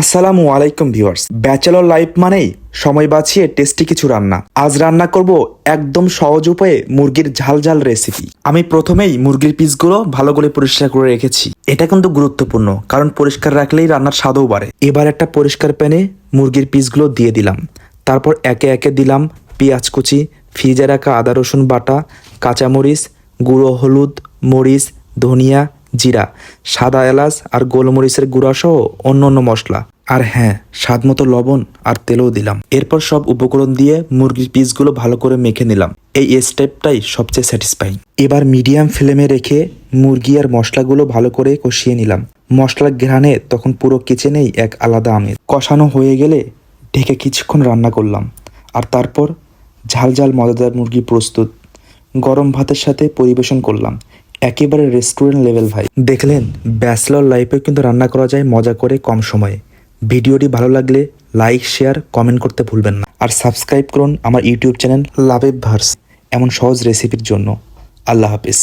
আসসালামু আলাইকুম viewers. Bachelor life মানেই সময় বাঁচিয়ে টেস্টি কিছু রান্না। আজ রান্না করব একদম সহজ উপায়ে মুরগির ঝাল ঝাল রেসিপি আমি প্রথমেই মুরগির পিসগুলো ভালো করে পরিষ্কার করে রেখেছি। এটা কিন্তু গুরুত্বপূর্ণ, কারণ পরিষ্কার রাখলেই রান্নার স্বাদও বাড়ে। এবার একটা পরিষ্কার প্যানে মুরগির পিসগুলো দিয়ে দিলাম। তারপর একে একে দিলাম পেঁয়াজ কুচি, ফ্রিজে রাখা আদা রসুন বাটা, কাঁচামরিচ, গুঁড়ো হলুদ, মরিচ, ধনিয়া জিরা, সাদা এলাচ আর গোলমরিচের গুঁড়া সহ অন্য অন্য মশলা। আর হ্যাঁ স্বাদ মতো লবণ আর তেলও দিলাম। এরপর সব উপকরণ দিয়ে মুরগির পিসগুলো ভালো করে মেখে নিলাম। এই স্টেপটাই সবচেয়ে স্যাটিসফাইং এবার মিডিয়াম ফ্লেমে রেখে মুরগি আর মশলাগুলো ভালো করে কষিয়ে নিলাম। মশলার ঘ্রাণে তখন পুরো কিচেনেই এক আলাদা আমেজ। কষানো হয়ে গেলে ঢেকে কিছুক্ষণ রান্না করলাম। আর তারপর ঝাল ঝাল মজাদার মুরগি প্রস্তুত। গরম ভাতের সাথে পরিবেশন করলাম। একেবারে রেস্টুরেন্ট লেভেল ভাই। দেখলেন ব্যাচলর লাইফেও কিন্তু রান্না করা যায় মজা করে কম সময়ে। ভিডিওটি ভালো লাগলে লাইক শেয়ার কমেন্ট করতে ভুলবেন না। আর সাবস্ক্রাইব করুন আমার ইউটিউব চ্যানেল লাভেব ভার্স, এমন সহজ রেসিপির জন্য। আল্লাহ হাফিজ।